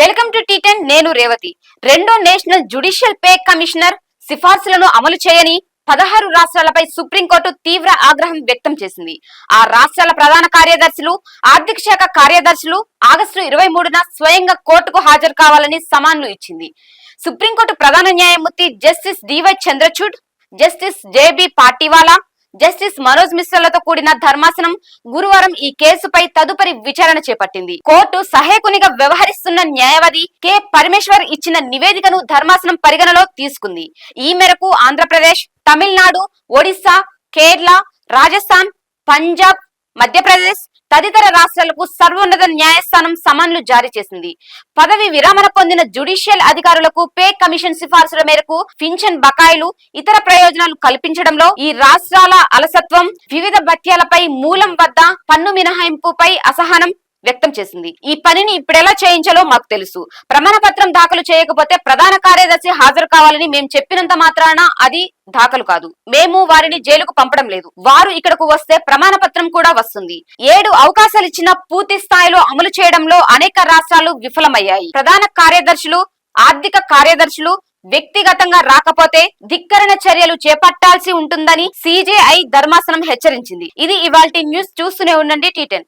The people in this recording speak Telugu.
వెల్కమ్ టు టీటెన్ నేను రేవతి. రెండో నేషనల్ జ్యుడిషియల్ పే కమిషనర్ సిఫార్సులను అమలు చేయని పదహారు రాష్ట్రాలపై సుప్రీంకోర్టు తీవ్ర ఆగ్రహం వ్యక్తం చేసింది. ఆ రాష్ట్రాల ప్రధాన కార్యదర్శులు ఆర్థిక శాఖ కార్యదర్శులు ఆగస్టు ఇరవై మూడున స్వయంగా కోర్టుకు హాజరు కావాలని సమాన్లు ఇచ్చింది. సుప్రీంకోర్టు ప్రధాన న్యాయమూర్తి justice DY Chandrachud justice JB Pardiwala justice Manoj మిశ్రలతో కూడిన ధర్మాసనం గురువారం ఈ కేసుపై తదుపరి విచారణ చేపట్టింది. కోర్టు సహాయకునిగా వ్యవహరిస్తున్న న్యాయవాది కె. పరమేశ్వర్ ఇచ్చిన నివేదికను ధర్మాసనం పరిగణలో తీసుకుంది. ఈ మేరకు ఆంధ్రప్రదేశ్ తమిళనాడు ఒడిశా కేరళ రాజస్థాన్ పంజాబ్ మధ్యప్రదేశ్ తదితర రాష్ట్రాలకు సర్వోన్నత న్యాయస్థానం సమన్లు జారీ చేసింది. పదవి విరమణ పొందిన జ్యుడిషియల్ అధికారులకు పే కమిషన్ సిఫార్సుల మేరకు పింఛన్ బకాయిలు ఇతర ప్రయోజనాలు కల్పించడంలో ఈ రాష్ట్రాల అలసత్వం వివిధ భత్యాలపై మూలం వద్ద పన్ను మినహాయింపుపై అసహనం వ్యక్తం చేసింది. ఈ పనిని ఇప్పుడెలా చేయించాలో మాకు తెలుసు. ప్రమాణ పత్రం దాఖలు చేయకపోతే ప్రధాన కార్యదర్శి హాజరు కావాలని మేము చెప్పినంత మాత్రాన అది దాఖలు కాదు. మేము వారిని జైలుకు పంపడం లేదు. వారు ఇక్కడకు వస్తే ప్రమాణ పత్రం కూడా వస్తుంది. ఏడు అవకాశాలు ఇచ్చిన పూర్తి స్థాయిలో అమలు చేయడంలో అనేక రాష్ట్రాలు విఫలమయ్యాయి. ప్రధాన కార్యదర్శులు ఆర్థిక కార్యదర్శులు వ్యక్తిగతంగా రాకపోతే ధిక్కరణ చర్యలు చేపట్టాల్సి ఉంటుందని సిజేఐ ధర్మాసనం హెచ్చరించింది. ఇది ఇవాల్టి న్యూస్ చూస్తూనే ఉండండి టీటెన్